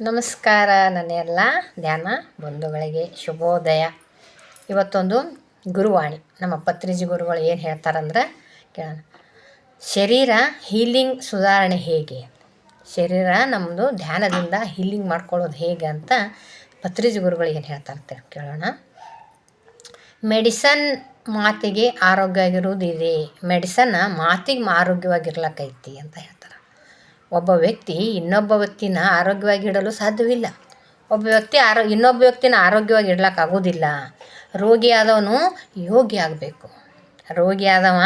ನಮಸ್ಕಾರ ನನ್ನ ಎಲ್ಲ ಧ್ಯಾನ ಬಂಧುಗಳಿಗೆ ಶುಭೋದಯ. ಇವತ್ತೊಂದು ಗುರುವಾಣಿ. ನಮ್ಮ ಪತ್ರಿಜಿ ಗುರುಗಳು ಏನು ಹೇಳ್ತಾರಂದ್ರೆ ಕೇಳೋಣ. ಶರೀರ ಹೀಲಿಂಗ್ ಸುಧಾರಣೆ ಹೇಗೆ? ಶರೀರ ನಮ್ಮದು ಧ್ಯಾನದಿಂದ ಹೀಲಿಂಗ್ ಮಾಡ್ಕೊಳ್ಳೋದು ಹೇಗೆ ಅಂತ ಪತ್ರಿಜಿ ಗುರುಗಳು ಏನು ಹೇಳ್ತಾರೆ ಕೇಳೋಣ. ಮೆಡಿಸನ್ ಮಾತಿಗೆ ಆರೋಗ್ಯ ಆಗಿರುವುದಿದೆ ಮೆಡಿಸನ್ ಮಾತಿಗೆ ಆರೋಗ್ಯವಾಗಿರ್ಲಕ್ಕೈತಿ ಅಂತ ಹೇಳ್ತಾರೆ. ಒಬ್ಬ ವ್ಯಕ್ತಿ ಇನ್ನೊಬ್ಬ ವ್ಯಕ್ತಿನ ಆರೋಗ್ಯವಾಗಿ ಇಡಲು ಸಾಧ್ಯವಿಲ್ಲ. ಒಬ್ಬ ವ್ಯಕ್ತಿ ಆರೋ, ಇನ್ನೊಬ್ಬ ವ್ಯಕ್ತಿನ ಆರೋಗ್ಯವಾಗಿ ಇಡ್ಲಕ್ಕಾಗೋದಿಲ್ಲ ರೋಗಿ ಆದವನು ಯೋಗಿ ಆಗಬೇಕು. ರೋಗಿ ಆದವ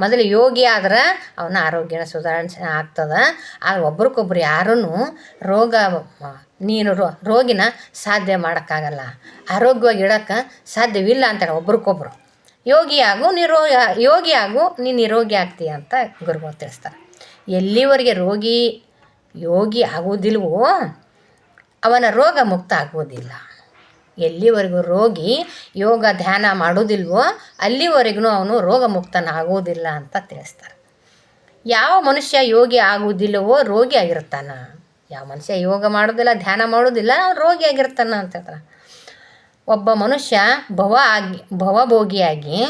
ಮೊದಲು ಯೋಗಿ ಆದ್ರೆ ಅವನ ಆರೋಗ್ಯನ ಸುಧಾರಣೆ ಆಗ್ತದೆ. ಆದ್ರೆ ಒಬ್ರಿಗೊಬ್ರು ಯಾರೂ ರೋಗ, ನೀನು ರೋ, ರೋಗಿನ ಸಾಧ್ಯ ಮಾಡೋಕ್ಕಾಗಲ್ಲ. ಆರೋಗ್ಯವಾಗಿ ಇಡೋಕ್ಕೆ ಸಾಧ್ಯವಿಲ್ಲ ಅಂತಾರೆ ಒಬ್ರಿಗೊಬ್ರು ಯೋಗಿ ಆಗು, ನಿರೋ, ಯೋಗಿ ಆಗು, ನೀನು ನಿರೋಗಿ ಆಗ್ತೀಯ ಅಂತ ಗುರುಗಳು ತಿಳಿಸ್ತಾರೆ. ಎಲ್ಲಿವರೆಗೆ ರೋಗಿ ಯೋಗಿ ಆಗುವುದಿಲ್ವೋ ಅವನ ರೋಗ ಮುಕ್ತ ಆಗುವುದಿಲ್ಲ. ಎಲ್ಲಿವರೆಗೂ ರೋಗಿ ಯೋಗ ಧ್ಯಾನ ಮಾಡೋದಿಲ್ವೋ ಅಲ್ಲಿವರೆಗೂ ಅವನು ರೋಗ ಮುಕ್ತನಾಗುವುದಿಲ್ಲ ಅಂತ ತಿಳಿಸ್ತಾರೆ. ಯಾವ ಮನುಷ್ಯ ಯೋಗಿ ಆಗುವುದಿಲ್ಲವೋ ರೋಗಿ ಆಗಿರ್ತಾನ ಯಾವ ಮನುಷ್ಯ ಯೋಗ ಮಾಡೋದಿಲ್ಲ ಧ್ಯಾನ ಮಾಡೋದಿಲ್ಲ ಅವನು ರೋಗಿ ಆಗಿರ್ತಾನ ಅಂತ ಹೇಳ್ತಾರೆ. ಒಬ್ಬ ಮನುಷ್ಯ ಭವ ಆಗಿ, ಭವಭೋಗಿಯಾಗಿ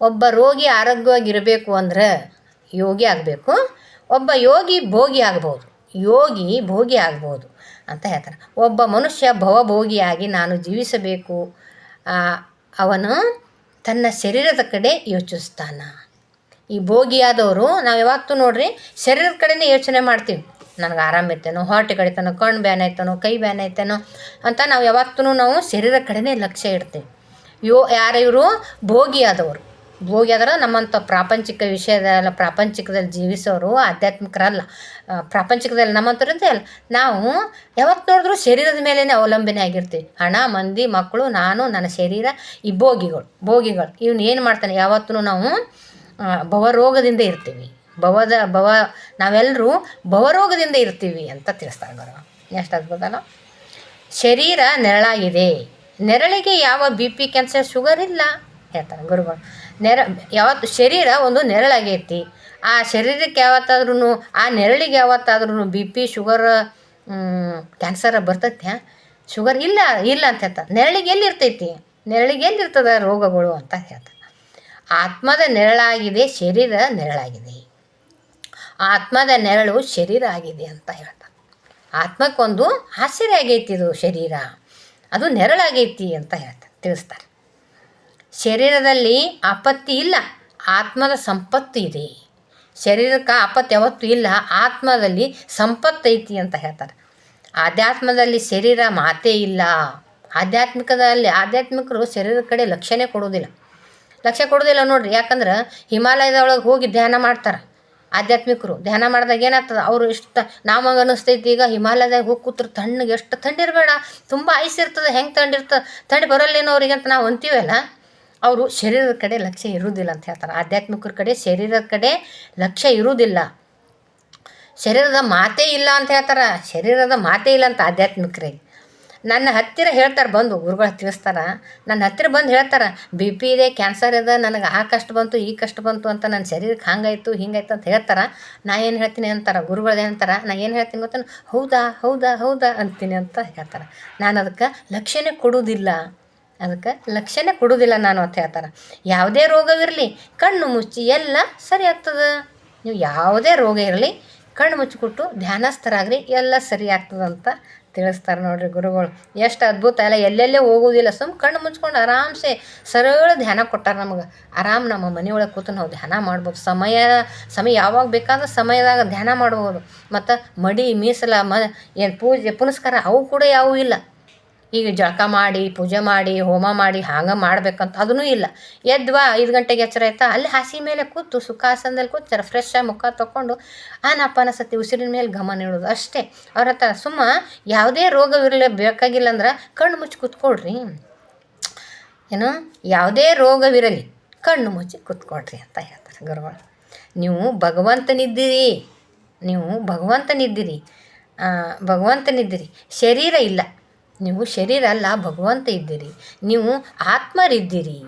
ಒಬ್ಬ ರೋಗಿ ಆರೋಗ್ಯವಾಗಿರಬೇಕು ಅಂದ್ರೆ ಯೋಗಿ ಆಗಬೇಕು. ಒಬ್ಬ ಯೋಗಿ ಭೋಗಿ ಆಗ್ಬೋದು. ಯೋಗಿ ಭೋಗಿ ಆಗ್ಬೋದು ಅಂತ ಹೇಳ್ತಾರೆ. ಒಬ್ಬ ಮನುಷ್ಯ ಭವಭೋಗಿಯಾಗಿ ನಾನು ಜೀವಿಸಬೇಕು. ಅವನು ತನ್ನ ಶರೀರದ ಕಡೆ ಯೋಚಿಸ್ತಾನ. ಈ ಭೋಗಿಯಾದವರು, ನಾವು ಯಾವತ್ತೂ ನೋಡ್ರಿ, ಶರೀರದ ಕಡೆನೇ ಯೋಚನೆ ಮಾಡ್ತೀವಿ. ನನಗೆ ಇರ್ತೇನೋ ಹೊಟ್ಟೆ ಕಡಿತನೋ ಕಣ್ಣು ಬ್ಯಾನ್ ಆಯ್ತಾನೋ, ಕೈ ಬ್ಯಾನ್ ಆಯ್ತೇನೋ ಅಂತ ನಾವು ಯಾವತ್ತೂ ನಾವು ಶರೀರದ ಕಡೆನೇ ಲಕ್ಷ್ಯ ಇಡ್ತೀವಿ. ಯೋ, ಯಾರು ಇವರು? ಭೋಗಿಯಾದವರು. ಭೋಗಿ ಆದ್ರೆ ನಮ್ಮಂಥ ಪ್ರಾಪಂಚಿಕ ವಿಷಯದಲ್ಲ ಪ್ರಾಪಂಚಿಕದಲ್ಲಿ ಜೀವಿಸೋರು ಆಧ್ಯಾತ್ಮಿಕರಲ್ಲ. ಪ್ರಾಪಂಚಿಕದಲ್ಲಿ ನಮ್ಮಂಥವ್ರಂತೆ ಅಲ್ಲ ನಾವು ಯಾವತ್ತು ನೋಡಿದ್ರು ಶರೀರದ ಮೇಲೇ ಅವಲಂಬನೆ ಆಗಿರ್ತೀವಿ. ಹಣ, ಮಂದಿ, ಮಕ್ಕಳು, ನಾನು, ನನ್ನ ಶರೀರ, ಈ ಭೋಗಿಗಳು ಭೋಗಿಗಳು. ಇವನು ಏನು ಮಾಡ್ತಾನೆ? ಯಾವತ್ತೂ ನಾವು ಭವರೋಗದಿಂದ ಇರ್ತೀವಿ. ಭವದ, ಭವ ನಾವೆಲ್ಲರೂ ಭವರೋಗದಿಂದ ಇರ್ತೀವಿ ಅಂತ ತಿಳಿಸ್ತಾರೆ ಗೌರವ. ಎಷ್ಟು ಅದ್ಭುತಲ್ಲ ಶರೀರ ನೆರಳಾಗಿದೆ. ನೆರಳಿಗೆ ಯಾವ ಬಿ ಪಿ ಕ್ಯಾನ್ಸರ್ ಶುಗರ್ ಇಲ್ಲ. ಹೇಳ್ತಾರೆ ಗುರುಗಳು. ನೆರ ಯಾವತ್ತು ಶರೀರ ಒಂದು ನೆರಳಾಗೈತಿ ಆ ಶರೀರಕ್ಕೆ ಯಾವತ್ತಾದ್ರೂ ಆ ನೆರಳಿಗೆ ಯಾವತ್ತಾದ್ರೂ ಬಿ ಪಿ ಶುಗರ್ ಕ್ಯಾನ್ಸರ್ ಬರ್ತೈತೆ. ಶುಗರ್ ಇಲ್ಲ ಇಲ್ಲ ಅಂತ ಹೇಳ್ತಾರೆ ನೆರಳಿಗೆ ಎಲ್ಲಿ ಇರ್ತೈತಿ? ನೆರಳಿಗೆ ಎಲ್ಲಿ ಇರ್ತದೆ ರೋಗಗಳು ಅಂತ ಹೇಳ್ತಾರೆ ಆತ್ಮದ ನೆರಳಾಗಿದೆ, ಶರೀರ ನೆರಳಾಗಿದೆ. ಆತ್ಮದ ನೆರಳು ಶರೀರ ಆಗಿದೆ ಅಂತ ಹೇಳ್ತಾರೆ ಆತ್ಮಕ್ಕೊಂದು ಆಶ್ಚರ್ಯ ಆಗೈತಿ ಇದು ಶರೀರ. ಅದು ನೆರಳಾಗೈತಿ ಅಂತ ಹೇಳ್ತಾರೆ ತಿಳಿಸ್ತಾರೆ. ಶರೀರದಲ್ಲಿ ಆಪತ್ತಿ ಇಲ್ಲ, ಆತ್ಮದ ಸಂಪತ್ತು ಇದೆ. ಶರೀರಕ್ಕೆ ಆಪತ್ತು ಯಾವತ್ತೂ ಇಲ್ಲ, ಆತ್ಮದಲ್ಲಿ ಸಂಪತ್ತು ಐತಿ ಅಂತ ಹೇಳ್ತಾರೆ. ಆಧ್ಯಾತ್ಮದಲ್ಲಿ ಶರೀರ ಮಾತೇ ಇಲ್ಲ. ಆಧ್ಯಾತ್ಮಿಕದಲ್ಲಿ, ಆಧ್ಯಾತ್ಮಿಕರು ಶರೀರದ ಕಡೆ ಲಕ್ಷ್ಯನೇ ಕೊಡೋದಿಲ್ಲ ಲಕ್ಷ್ಯ ಕೊಡೋದಿಲ್ಲ ನೋಡ್ರಿ, ಯಾಕಂದ್ರೆ ಹಿಮಾಲಯದೊಳಗೆ ಹೋಗಿ ಧ್ಯಾನ ಮಾಡ್ತಾರೆ. ಆಧ್ಯಾತ್ಮಿಕರು ಧ್ಯಾನ ಮಾಡಿದಾಗ ಏನಾಗ್ತದೆ? ಅವರು ಇಷ್ಟು, ನಮಗೆ ಅನ್ನಿಸ್ತೈತಿ, ಈಗ ಹಿಮಾಲಯದಾಗ ಹೋಗಿ ಕೂತ್ರೆ ತಣ್ಣಗೆ ಎಷ್ಟು ತಂಡಿರಬೇಡ ತುಂಬ ಐಸ್ ಇರ್ತದೆ, ಹೆಂಗೆ ತಂಡಿರ್ತದೆ ಥಂಡಿ ಬರಲ್ಲೇನೋ ಅವ್ರಿಗೆ ಅಂತ ನಾವು ಅಂತೀವಲ್ಲ. ಅವರು ಶರೀರದ ಕಡೆ ಲಕ್ಷ್ಯ ಇರುವುದಿಲ್ಲ ಅಂತ ಹೇಳ್ತಾರೆ. ಆಧ್ಯಾತ್ಮಿಕರ ಕಡೆ ಶರೀರದ ಕಡೆ ಲಕ್ಷ್ಯ ಇರುವುದಿಲ್ಲ. ಶರೀರದ ಮಾತೇ ಇಲ್ಲ ಅಂತ ಹೇಳ್ತಾರೆ. ಶರೀರದ ಮಾತೇ ಇಲ್ಲ ಅಂತ ಆಧ್ಯಾತ್ಮಿಕರಿಗೆ ನನ್ನ ಹತ್ತಿರ ಹೇಳ್ತಾರೆ, ಬಂದು ಗುರುಗಳು ತಿಳಿಸ್ತಾರೆ. ನನ್ನ ಹತ್ತಿರ ಬಂದು ಹೇಳ್ತಾರೆ, ಬಿ ಪಿ ಇದೆ, ಕ್ಯಾನ್ಸರ್ ಇದೆ, ನನಗೆ ಆ ಕಷ್ಟ ಬಂತು, ಈ ಕಷ್ಟ ಬಂತು ಅಂತ ನನ್ನ ಶರೀರಕ್ಕೆ ಹಂಗಾಯ್ತು, ಹಿಂಗಾಯ್ತು ಅಂತ ಹೇಳ್ತಾರೆ. ನಾ ಏನು ಹೇಳ್ತೀನಿ ಅಂತಾರೆ, ಗುರುಗಳು ಏನಂತಾರೆ ನಾ ಏನು ಹೇಳ್ತೀನಿ ಗೊತ್ತಾನ? ಹೌದಾ ಹೌದಾ ಹೌದಾ ಅಂತೀನಿ ಅಂತ ಹೇಳ್ತಾರೆ. ನಾನು ಅದಕ್ಕೆ ಲಕ್ಷ್ಯನೇ ಕೊಡುವುದಿಲ್ಲ. ಅದಕ್ಕೆ ಲಕ್ಷಣ ಕೊಡುವುದಿಲ್ಲ ನಾನು ಅಂತ ಹೇಳ್ತಾರೆ. ಯಾವುದೇ ರೋಗವಿರಲಿ ಕಣ್ಣು ಮುಚ್ಚಿ ಎಲ್ಲ ಸರಿ ಆಗ್ತದೆ. ನೀವು ಯಾವುದೇ ರೋಗ ಇರಲಿ, ಕಣ್ಣು ಮುಚ್ಚಿಕೊಟ್ಟು ಧ್ಯಾನಸ್ಥರಾಗ್ರಿ, ಎಲ್ಲ ಸರಿ ಆಗ್ತದಂತ ತಿಳಿಸ್ತಾರೆ ನೋಡ್ರಿ ಗುರುಗಳು. ಎಷ್ಟು ಅದ್ಭುತ ಅಲ್ಲ ಎಲ್ಲೆಲ್ಲೇ ಹೋಗೋದಿಲ್ಲ, ಸುಮ್ ಕಣ್ಣು ಮುಚ್ಕೊಂಡು ಆರಾಮ್ಸೆ ಸರಳ ಧ್ಯಾನ ಕೊಟ್ಟಾರೆ ನಮಗೆ. ಆರಾಮ್ ನಮ್ಮ ಮನೆಯೊಳಗೆ ಕೂತು ನಾವು ಧ್ಯಾನ ಮಾಡ್ಬೋದು. ಸಮಯ ಸಮಯ ಯಾವಾಗ ಬೇಕಾದ್ರೆ ಸಮಯದಾಗ ಧ್ಯಾನ ಮಾಡ್ಬೋದು. ಮತ್ತು ಮಡಿ, ಮೀಸಲ, ಮ, ಏನು ಪೂಜೆ, ಪುನಸ್ಕಾರ ಅವು ಕೂಡ ಯಾವೂ ಇಲ್ಲ. ಈಗ ಜಳಕ ಮಾಡಿ, ಪೂಜೆ ಮಾಡಿ, ಹೋಮ ಮಾಡಿ, ಹಾಗೆ ಮಾಡ್ಬೇಕಂತ ಅದೂ ಇಲ್ಲ. ಎದ್ವಾ ಐದು ಗಂಟೆಗೆ ಎಚ್ಚರ ಆಯ್ತಾ? ಅಲ್ಲಿ ಹಾಸಿ ಮೇಲೆ ಕೂತು ಸುಖಾಸನದಲ್ಲಿ ಕೂತು ಫ್ರೆಶ್ ಆಗಿ ಮುಖ ತೊಗೊಂಡು ಆನಪ್ಪನ ಸತಿ ಉಸಿರಿನ ಮೇಲೆ ಗಮನ ಇಡೋದು ಅಷ್ಟೇ. ಅವ್ರ ಹತ್ರ ಸುಮ್ಮ ಯಾವುದೇ ರೋಗವಿರಲಿ ಬೇಕಾಗಿಲ್ಲ ಅಂದ್ರೆ ಕಣ್ಣು ಮುಚ್ಚಿ ಕೂತ್ಕೊಳ್ರಿ. ಏನು? ಯಾವುದೇ ರೋಗವಿರಲಿ ಕಣ್ಣು ಮುಚ್ಚಿ ಕೂತ್ಕೊಳ್ರಿ ಅಂತ ಹೇಳ್ತಾರೆ ಗುರುಗಳು. ನೀವು ಭಗವಂತನಿದ್ದೀರಿ. ನೀವು ಭಗವಂತನಿದ್ದೀರಿ. ಭಗವಂತನಿದ್ದೀರಿ. ಶರೀರ ಇಲ್ಲ. ನೀವು ಶರೀರ ಅಲ್ಲ, ಭಗವಂತ ಇದ್ದೀರಿ. ನೀವು ಆತ್ಮರಿದ್ದೀರಿ.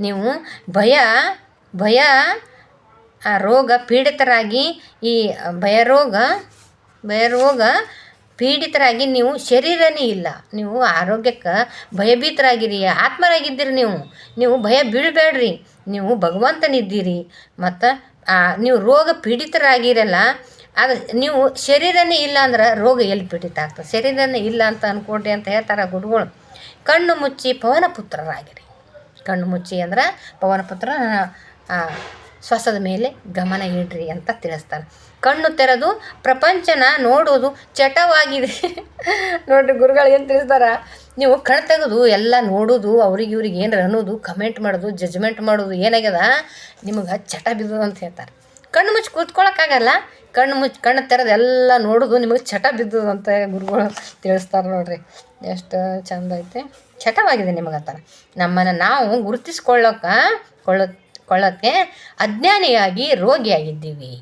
ನೀವು ಭಯ ಭಯ ರೋಗ ಪೀಡಿತರಾಗಿ ಈ ಭಯ ರೋಗ ಭಯ ರೋಗ ಪೀಡಿತರಾಗಿ ನೀವು ಶರೀರನೇ ಇಲ್ಲ. ನೀವು ಆರೋಗ್ಯಕ್ಕೆ ಭಯಭೀತರಾಗಿರಿ, ಆತ್ಮರಾಗಿದ್ದೀರಿ ನೀವು. ನೀವು ಭಯ ಬೀಳಬೇಡ್ರಿ. ನೀವು ಭಗವಂತನಿದ್ದೀರಿ. ಮತ್ತು ನೀವು ರೋಗ ಪೀಡಿತರಾಗಿರಲ್ಲ ಅದು ನೀವು ಶರೀರನೇ ಇಲ್ಲ ಅಂದ್ರೆ ರೋಗ ಎಲ್ಲಿ ಪೀಡಿತ ಆಗ್ತದೆ? ಶರೀರನೇ ಇಲ್ಲ ಅಂತ ಅನ್ಕೊಂಡ್ರಿ ಅಂತ ಹೇಳ್ತಾರೆ ಗುರುಗಳು ಕಣ್ಣು ಮುಚ್ಚಿ ಪವನ ಪುತ್ರರಾಗಿರಿ. ಕಣ್ಣು ಮುಚ್ಚಿ ಅಂದ್ರೆ ಪವನ ಪುತ್ರ ಶ್ವಾಸದ ಮೇಲೆ ಗಮನ ಇಡ್ರಿ ಅಂತ ತಿಳಿಸ್ತಾರೆ. ಕಣ್ಣು ತೆರೆದು ಪ್ರಪಂಚನ ನೋಡೋದು ಚಟವಾಗಿದೆ. ನೋಡ್ರಿ ಗುರುಗಳು ಏನು ತಿಳಿಸ್ತಾರ? ನೀವು ಕಣ್ ತೆಗೆದು ಎಲ್ಲ ನೋಡೋದು, ಅವ್ರಿಗೆ ಇವ್ರಿಗೆ ಏನಾರ ಅನ್ನೋದು ಕಮೆಂಟ್ ಮಾಡೋದು ಜಜ್ಮೆಂಟ್ ಮಾಡೋದು ಏನಾಗ್ಯದ? ನಿಮಗೆ ಚಟ ಬಿದ್ದದ ಅಂತ ಹೇಳ್ತಾರೆ. ಕಣ್ಣು ಮುಚ್ಚಿ ಕೂತ್ಕೊಳ್ಳೋಕ್ಕಾಗಲ್ಲ ಕಣ್ಣು ಮುಚ್ಚಿ ಕಣ್ಣು ತೆರೆದು ಎಲ್ಲ ನೋಡೋದು ನಿಮಗೆ ಚಟ ಬಿದ್ದದಂತ ಗುರುಗಳು ತಿಳಿಸ್ತಾರೆ ನೋಡ್ರಿ. ಎಷ್ಟು ಚಂದ ಐತೆ. ಚಟವಾಗಿದೆ ನಿಮಗೆ ನಿಮಗಂತಾರ ನಮ್ಮನ್ನು ನಾವು ಗುರುತಿಸ್ಕೊಳ್ಳೋಕ, ಕೊಳ್ಳ ಕೊಳ್ಳೋಕ್ಕೆ ಅಜ್ಞಾನಿಯಾಗಿ ರೋಗಿಯಾಗಿದ್ದೀವಿ.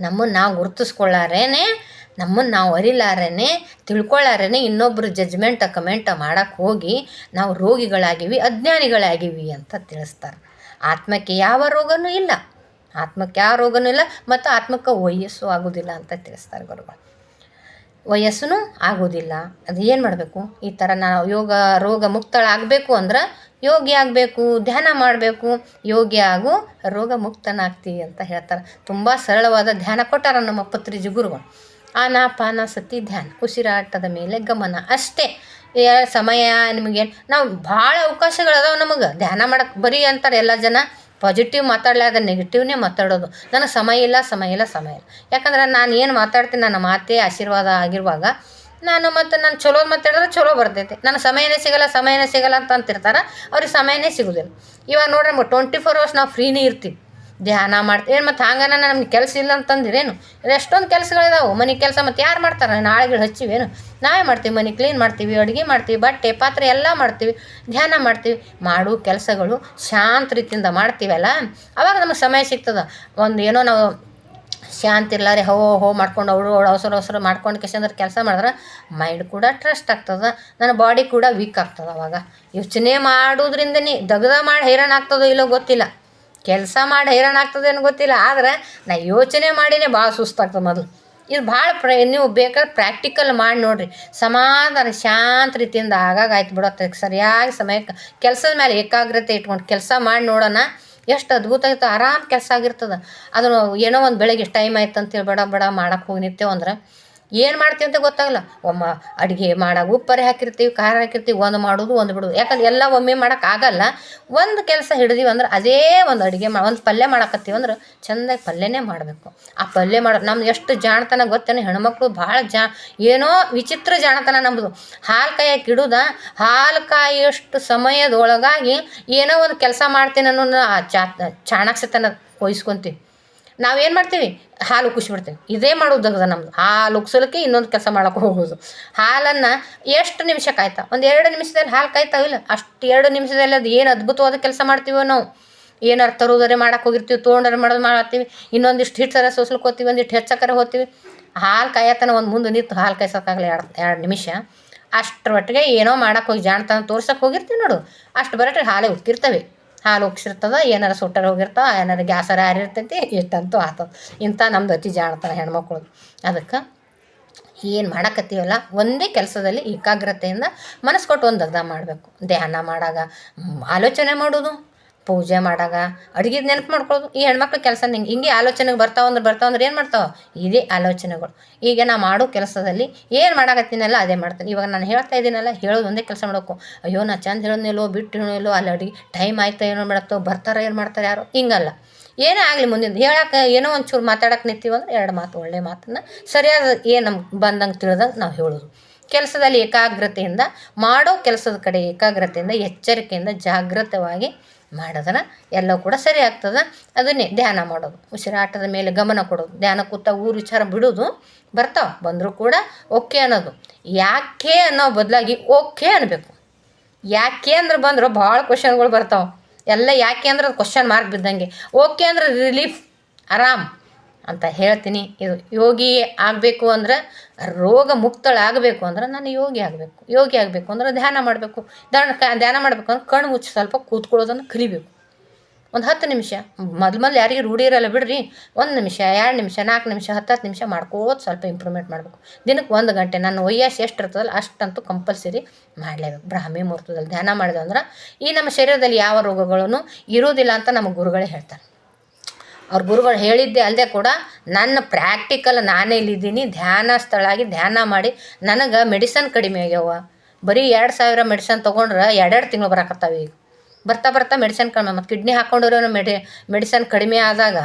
ನಮ್ಮನ್ನು ನಾವು ಗುರುತಿಸ್ಕೊಳ್ಳಾರೇನೆ, ನಮ್ಮನ್ನು ನಾವು ಅರಿಲಾರೇನೆ ತಿಳ್ಕೊಳ್ಳಾರೇನೆ ಇನ್ನೊಬ್ಬರು ಜಜ್ಮೆಂಟ ಕಮೆಂಟ ಮಾಡೋಕ್ಕೆ ಹೋಗಿ ನಾವು ರೋಗಿಗಳಾಗಿವಿ, ಅಜ್ಞಾನಿಗಳಾಗಿವಿ ಅಂತ ತಿಳಿಸ್ತಾರೆ. ಆತ್ಮಕ್ಕೆ ಯಾವ ರೋಗನೂ ಇಲ್ಲ. ಆತ್ಮಕ್ಕೆ ಯಾವ ರೋಗನೂ ಇಲ್ಲ ಮತ್ತು ಆತ್ಮಕ್ಕೆ ವಯಸ್ಸು ಆಗೋದಿಲ್ಲ ಅಂತ ತಿಳಿಸ್ತಾರೆ ಗುರುಗಳು. ವಯಸ್ಸು ಆಗೋದಿಲ್ಲ. ಅದು ಏನು ಮಾಡಬೇಕು? ಈ ಥರ ನಾವು ಯೋಗ, ರೋಗ ಮುಕ್ತಳಾಗಬೇಕು ಅಂದ್ರೆ ಯೋಗಿ ಆಗಬೇಕು, ಧ್ಯಾನ ಮಾಡಬೇಕು. ಯೋಗಿ ಆಗು ರೋಗ ಮುಕ್ತನಾಗ್ತಿ ಅಂತ ಹೇಳ್ತಾರೆ. ತುಂಬ ಸರಳವಾದ ಧ್ಯಾನ ಕೊಟ್ಟಾರ ನಮ್ಮ ಪತ್ರಿಜಿ ಗುರುಗಳು. ಆನಾಪಾನ ಸತಿ ಧ್ಯಾನ. ಉಸಿರಾಟದ ಮೇಲೆ ಗಮನ. ಅಷ್ಟೇ. ಏ, ಸಮಯ ನಿಮಗೆ ನಾವು ಭಾಳ ಅವಕಾಶಗಳದಾವೆ ನಮಗೆ. ಧ್ಯಾನ ಮಾಡಕ್ಕೆ ಬರೀ ಅಂತಾರೆ ಎಲ್ಲ ಜನ. ಪಾಸಿಟಿವ್ ಮಾತಾಡ್ಲಾರ್ದ ನೆಗೆಟಿವ್ನೇ ಮಾತಾಡೋದು. ನನಗೆ ಸಮಯ ಇಲ್ಲ ಸಮಯ ಇಲ್ಲ ಸಮಯ ಇಲ್ಲ. ಯಾಕಂದ್ರೆ ನಾನು ಏನು ಮಾತಾಡ್ತೀನಿ, ನನ್ನ ಮಾತೇ ಆಶೀರ್ವಾದ ಆಗಿರುವಾಗ ನಾನು ಮತ್ತು ನಾನು ಚಲೋ ಮಾತಾಡಿದ್ರೆ ಚಲೋ ಬರ್ತೈತಿ. ನನ್ನ ಸಮಯನೇ ಸಿಗಲ್ಲ ಸಮಯನೇ ಸಿಗಲ್ಲ ಅಂತ ಅಂತಿರ್ತಾರೆ, ಅವ್ರಿಗೆ ಸಮಯನೇ ಸಿಗೋದಿಲ್ಲ. ಇವಾಗ ನೋಡ್ರಿ ಟ್ವೆಂಟಿ ಫೋರ್ ಅವರ್ಸ್ ನಾವು ಫ್ರೀನೇ ಇರ್ತೀವಿ. ಧ್ಯಾನ ಮಾಡ್ತೀವಿ ಏನು ಮತ್ತು ಹಂಗನ ನಮ್ಗೆ ಕೆಲಸ ಇಲ್ಲ ಅಂತಂದಿರೇನು? ಎಷ್ಟೊಂದು ಕೆಲಸಗಳಿದಾವೆ. ಮನೆ ಕೆಲಸ ಮತ್ತು ಯಾರು ಮಾಡ್ತಾರೆ? ನಾಳೆಗಳು ಹಚ್ಚಿವೇನು? ನಾವೇ ಮಾಡ್ತೀವಿ, ಮನೆ ಕ್ಲೀನ್ ಮಾಡ್ತೀವಿ, ಅಡುಗೆ ಮಾಡ್ತೀವಿ, ಬಟ್ಟೆ, ಪಾತ್ರೆ ಎಲ್ಲ ಮಾಡ್ತೀವಿ, ಧ್ಯಾನ ಮಾಡ್ತೀವಿ. ಮಾಡು ಕೆಲಸಗಳು ಶಾಂತ ರೀತಿಯಿಂದ ಮಾಡ್ತೀವಲ್ಲ? ಅವಾಗ ನಮಗೆ ಸಮಯ ಸಿಗ್ತದೆ. ಒಂದು ಏನೋ ನಾವು ಶಾಂತಿ ಇರ್ಲಾರೆ, ಹೋ ಹೋ ಮಾಡ್ಕೊಂಡು ಅವರು ಅವಸರ ಅವಸರ ಮಾಡ್ಕೊಂಡು ಕೆಸಂದ್ರೆ ಕೆಲಸ ಮಾಡಿದ್ರೆ ಮೈಂಡ್ ಕೂಡ ಟ್ರಸ್ಟ್ ಆಗ್ತದೆ. ನನ್ನ ಬಾಡಿ ಕೂಡ ವೀಕ್ ಆಗ್ತದೆ ಅವಾಗ. ಯೋಚನೆ ಮಾಡೋದ್ರಿಂದನೇ ದಗದ ಮಾಡಿ ಹೈರಾಣ ಆಗ್ತದೋ ಇಲ್ಲೋ ಗೊತ್ತಿಲ್ಲ. ಕೆಲಸ ಮಾಡಿ ಹೈರಾಣ ಆಗ್ತದೇನು ಗೊತ್ತಿಲ್ಲ, ಆದ್ರೆ ನಾ ಯೋಚನೆ ಮಾಡಿನೇ ಭಾಳ ಸುಸ್ತಾಗ್ತದೆ ಮೊದಲು. ಇದು ಭಾಳ ಪ್ರ, ನೀವು ಬೇಕಾದ್ರೆ ಪ್ರಾಕ್ಟಿಕಲ್ ಮಾಡಿ ನೋಡಿರಿ. ಸಮಾಧಾನ, ಶಾಂತ ರೀತಿಯಿಂದ ಆಗಾಗ ಆಯ್ತು ಬಿಡತ್ತೆ. ಸರಿಯಾಗಿ ಸಮಯಕ್ಕೆ ಕೆಲಸದ ಮೇಲೆ ಏಕಾಗ್ರತೆ ಇಟ್ಕೊಂಡು ಕೆಲಸ ಮಾಡಿ ನೋಡೋಣ, ಎಷ್ಟು ಅದ್ಭುತ ಆಯ್ತು ಆರಾಮ್ ಕೆಲಸ ಆಗಿರ್ತದೆ. ಅದನ್ನು ಏನೋ ಒಂದು ಬೆಳಗ್ಗೆ ಟೈಮ್ ಆಯ್ತು ಅಂತೇಳಿ ಬೇಡ ಬೇಡ ಮಾಡಕ್ಕೆ ಹೋಗಿ ನಿಂತೇವು ಅಂದ್ರೆ ಏನು ಮಾಡ್ತೀವಿ ಅಂತ ಗೊತ್ತಾಗಲ್ಲ. ಒಮ್ಮ ಅಡುಗೆ ಮಾಡೋ ಉಪ್ಪರೆ ಹಾಕಿರ್ತೀವಿ, ಖಾರ ಹಾಕಿರ್ತೀವಿ, ಒಂದು ಮಾಡೋದು, ಒಂದು ಬಿಡೋದು. ಯಾಕಂದ್ರೆ ಎಲ್ಲ ಒಮ್ಮೆ ಮಾಡೋಕ್ಕಾಗಲ್ಲ ಒಂದು ಕೆಲಸ ಹಿಡಿದೀವಿ ಅಂದ್ರೆ ಅದೇ ಒಂದು ಅಡುಗೆ ಮಾ, ಒಂದು ಪಲ್ಯ ಮಾಡಕತ್ತೀವಿ ಅಂದ್ರೆ ಚೆಂದಾಗಿ ಪಲ್ಯನೇ ಮಾಡಬೇಕು. ಆ ಪಲ್ಯ ಮಾಡೋ ನಮ್ದು ಎಷ್ಟು ಜಾಣತನ ಗೊತ್ತೇನು? ಹೆಣ್ಮಕ್ಳು ಭಾಳ ಜಾ, ಏನೋ ವಿಚಿತ್ರ ಜಾಣತನ ನಮ್ಮದು ಹಾಲು ಕಾಯಕ್ಕೆ ಇಡುದ, ಹಾಲು ಕಾಯೋಷ್ಟು ಸಮಯದೊಳಗಾಗಿ ಏನೋ ಒಂದು ಕೆಲಸ ಮಾಡ್ತೀನಿ ಅನ್ನೋ ಆ ಚಾ, ಚಾಣಾಕ್ಷತನ ವಹಿಸ್ಕೊತೀವಿ ನಾವೇನು ಮಾಡ್ತೀವಿ? ಹಾಲು ಉಕ್ಕಿಸ್ಬಿಡ್ತೀವಿ ಇದೇ ಮಾಡೋದಾಗದ ನಮ್ದು. ಹಾಲು ಉಕ್ಸಲಿಕ್ಕೆ ಇನ್ನೊಂದು ಕೆಲಸ ಮಾಡೋಕೆ ಹೋಗೋದು. ಹಾಲನ್ನು ಎಷ್ಟು ನಿಮಿಷ ಕಾಯ್ತಾ? ಒಂದು ಎರಡು ನಿಮಿಷದಲ್ಲಿ ಹಾಲು ಕಾಯ್ತಾವಿಲ್ಲ ಅಷ್ಟು ಎರಡು ನಿಮಿಷದಲ್ಲಿ ಅದು ಏನು ಅದ್ಭುತವಾದ ಕೆಲಸ ಮಾಡ್ತೀವೋ ನಾವು? ಏನಾರು ತರೋದರೆ ಮಾಡಕ್ಕೆ ಹೋಗಿರ್ತೀವಿ, ತೊಗೊಂಡರೆ ಮಾಡೋದು ಮಾಡತ್ತೀವಿ ಇನ್ನೊಂದಿಷ್ಟು ಹಿಟ್ಟು ಸರ ಸೋಸ್ಲಿಕ್ಕೆ ಹೋಗ್ತೀವಿ, ಒಂದಿಷ್ಟು ಹೆಚ್ಚಕರ ಹೋಗ್ತೀವಿ. ಹಾಲು ಕಾಯತನ ಒಂದು ಮುಂದೆ ನಿಂತು ಹಾಲು ಕಾಯ್ಸೋಕ್ಕಾಗಲಿ ಎರಡು ಎರಡು ನಿಮಿಷ. ಅಷ್ಟರೊಟ್ಟಿಗೆ ಏನೋ ಮಾಡೋಕ್ಕೆ ಹೋಗಿ, ಜಾಣತನ ತೋರ್ಸೋಕೆ ಹೋಗಿರ್ತೀವಿ ನೋಡು. ಅಷ್ಟು ಬರಟ್ರೆ ಹಾಲೇ ಉಕ್ಕಿರ್ತವೆ. ಹಾಲು ಉಕ್ಸಿರ್ತದ, ಏನಾರ ಸುಟ್ಟರ್ ಹೋಗಿರ್ತಾವ, ಏನಾರ ಗ್ಯಾಸರ ಹಾರಿರ್ತೈತಿ, ಇಷ್ಟಂತೂ ಆತದ. ಇಂಥ ನಮ್ದು ಅತಿ ಜಾಣತನ ಹೆಣ್ಮಕ್ಳು ಅದಕ್ಕೆ ಏನು ಮಾಡಕತ್ತೀವಲ್ಲ, ಒಂದೇ ಕೆಲಸದಲ್ಲಿ ಏಕಾಗ್ರತೆಯಿಂದ ಮನಸ್ಸು ಕೊಟ್ಟು ಒಂದು ಅರ್ಧ ಮಾಡಬೇಕು. ಧ್ಯಾನ ಮಾಡಾಗ ಆಲೋಚನೆ ಮಾಡೋದು ಪೂಜೆ ಮಾಡಾಗ ಅಡುಗೆ ನೆನಪು ಮಾಡ್ಕೊಳ್ಳೋದು ಈ ಹೆಣ್ಮಕ್ಳು ಕೆಲಸ ಹಿಂಗೆ ಹಿಂಗೆ ಆಲೋಚನೆಗೆ ಬರ್ತಾವಂದ್ರೆ ಬರ್ತಾವಂದ್ರೆ ಏನು ಮಾಡ್ತಾವ? ಇದೇ ಆಲೋಚನೆಗಳು. ಈಗ ನಾ ಮಾಡೋ ಕೆಲಸದಲ್ಲಿ ಏನು ಮಾಡಾಕತ್ತೀನಲ್ಲ ಅದೇ ಮಾಡ್ತೀನಿ. ಇವಾಗ ನಾನು ಹೇಳ್ತಾ ಇದ್ದೀನಲ್ಲ, ಹೇಳೋದು ಒಂದೇ ಕೆಲಸ ಮಾಡೋಕು ಅಯ್ಯೋ, ನಾ ಚಂದ ಹೇಳೋದ್ನಿಲ್ಲೋ ಬಿಟ್ಟು ಹೇಳೋಲ್ಲೋ ಅಲ್ಲಿ ಅಡುಗೆ ಟೈಮ್ ಆಯ್ತಾ ಏನೋ ಮಾಡತ್ತೋ, ಬರ್ತಾರ ಏನು ಮಾಡ್ತಾರೆ ಯಾರು. ಹಿಂಗಲ್ಲ. ಏನೇ ಆಗಲಿ ಮುಂದಿನ ಹೇಳಕ್ಕೆ ಏನೋ ಒಂಚೂರು ಮಾತಾಡಕ್ಕೆ ನಿಂತೀವಿ ಅಂದ್ರೆ ಎರಡು ಮಾತು, ಒಳ್ಳೆ ಮಾತನ್ನು ಸರಿಯಾದ ಏನು ನಮ್ಗೆ ಬಂದಂಗೆ ತಿಳಿದಂಗೆ ನಾವು ಹೇಳೋದು. ಕೆಲಸದಲ್ಲಿ ಏಕಾಗ್ರತೆಯಿಂದ, ಮಾಡೋ ಕೆಲಸದ ಕಡೆ ಏಕಾಗ್ರತೆಯಿಂದ, ಎಚ್ಚರಿಕೆಯಿಂದ ಜಾಗೃತವಾಗಿ ಮಾಡಿದ್ರೆ ಎಲ್ಲವೂ ಕೂಡ ಸರಿ ಆಗ್ತದೆ. ಅದನ್ನೇ ಧ್ಯಾನ ಮಾಡೋದು. ಉಸಿರಾಟದ ಮೇಲೆ ಗಮನ ಕೊಡೋದು. ಧ್ಯಾನ ಕೂತ ಊರು ವಿಚಾರ ಬಿಡೋದು, ಬರ್ತಾವೆ. ಬಂದರೂ ಕೂಡ ಓಕೆ ಅನ್ನೋದು. ಯಾಕೆ ಅನ್ನೋ ಬದಲಾಗಿ ಓಕೆ ಅನ್ನಬೇಕು ಯಾಕೆ ಅಂದ್ರೆ ಬಂದರೂ ಭಾಳ ಕ್ವಶನ್ಗಳು ಬರ್ತಾವೆ. ಎಲ್ಲ ಯಾಕೆ ಅಂದ್ರೆ ಅದು ಕ್ವಶನ್ ಮಾರ್ಕ್ ಬಿದ್ದಂಗೆ. ಓಕೆ ಅಂದ್ರೆ ರಿಲೀಫ್ ಆರಾಮ್. ಅಂತ ಹೇಳ್ತೀನಿ. ಇದು ಯೋಗಿ ಆಗಬೇಕು ಅಂದ್ರೆ ರೋಗ ಮುಕ್ತಳಾಗಬೇಕು ಅಂದ್ರೆ ನಾನು ಯೋಗಿ ಆಗಬೇಕು. ಯೋಗಿ ಆಗಬೇಕು ಅಂದ್ರೆ ಧ್ಯಾನ ಮಾಡಬೇಕು. ಧ್ಯಾನ ಧ್ಯಾನ ಮಾಡಬೇಕು ಅಂದ್ರೆ ಕಣ್ಣು ಮುಚ್ಚಿ ಸ್ವಲ್ಪ ಕೂತ್ಕೊಳ್ಳೋದನ್ನು ಕಲಿಬೇಕು. ಒಂದು ಹತ್ತು ನಿಮಿಷ. ಮೊದಲು ಮೊದಲು ಯಾರಿಗೆ ರೂಢಿ ಇರಲ್ಲ ಬಿಡ್ರಿ. ಒಂದು ನಿಮಿಷ, ಎರಡು ನಿಮಿಷ, ನಾಲ್ಕು ನಿಮಿಷ ಹತ್ತು ಹತ್ತು ನಿಮಿಷ ಮಾಡ್ಕೋತ ಸ್ವಲ್ಪ ಇಂಪ್ರೂವ್ಮೆಂಟ್ ಮಾಡಬೇಕು. ದಿನಕ್ಕೆ ಒಂದು ಗಂಟೆ. ನನ್ನ ವಯಸ್ಸು ಎಷ್ಟು ಇರ್ತದಲ್ಲ ಅಷ್ಟಂತೂ ಕಂಪಲ್ಸರಿ ಮಾಡಲೇಬೇಕು. ಬ್ರಾಹ್ಮಿ ಮುಹೂರ್ತದಲ್ಲಿ ಧ್ಯಾನ ಮಾಡಿದೆ ಅಂದ್ರೆ ಈ ನಮ್ಮ ಶರೀರದಲ್ಲಿ ಯಾವ ರೋಗಗಳೂ ಇರೋದಿಲ್ಲ ಅಂತ ನಮ್ಮ ಗುರುಗಳೇ ಹೇಳ್ತಾರೆ. ಅವ್ರ ಗುರುಗಳು ಹೇಳಿದ್ದೆ ಅಲ್ಲದೆ ಕೂಡ ನನ್ನ ಪ್ರಾಕ್ಟಿಕಲ್ ನಾನೇ ಇಲ್ಲಿದ್ದೀನಿ, ಧ್ಯಾನ ಸ್ಥಳ ಆಗಿ ಧ್ಯಾನ ಮಾಡಿ, ನನಗೆ ಮೆಡಿಸನ್ ಕಡಿಮೆ ಆಗ್ಯಾವ. ಬರೀ ಎರಡು ಸಾವಿರ ಮೆಡಿಸನ್ ತೊಗೊಂಡ್ರೆ ಎರಡೆರಡು ತಿಂಗಳು ಬರಕತ್ತಾವೆ ಈಗ. ಬರ್ತಾ ಬರ್ತಾ ಮೆಡಿಸನ್ ಕಡಿಮೆ ಮತ್ತು ಕಿಡ್ನಿ ಹಾಕ್ಕೊಂಡಿರೋ ಮೆಡಿ ಮೆಡಿಸನ್ ಕಡಿಮೆ ಆದಾಗ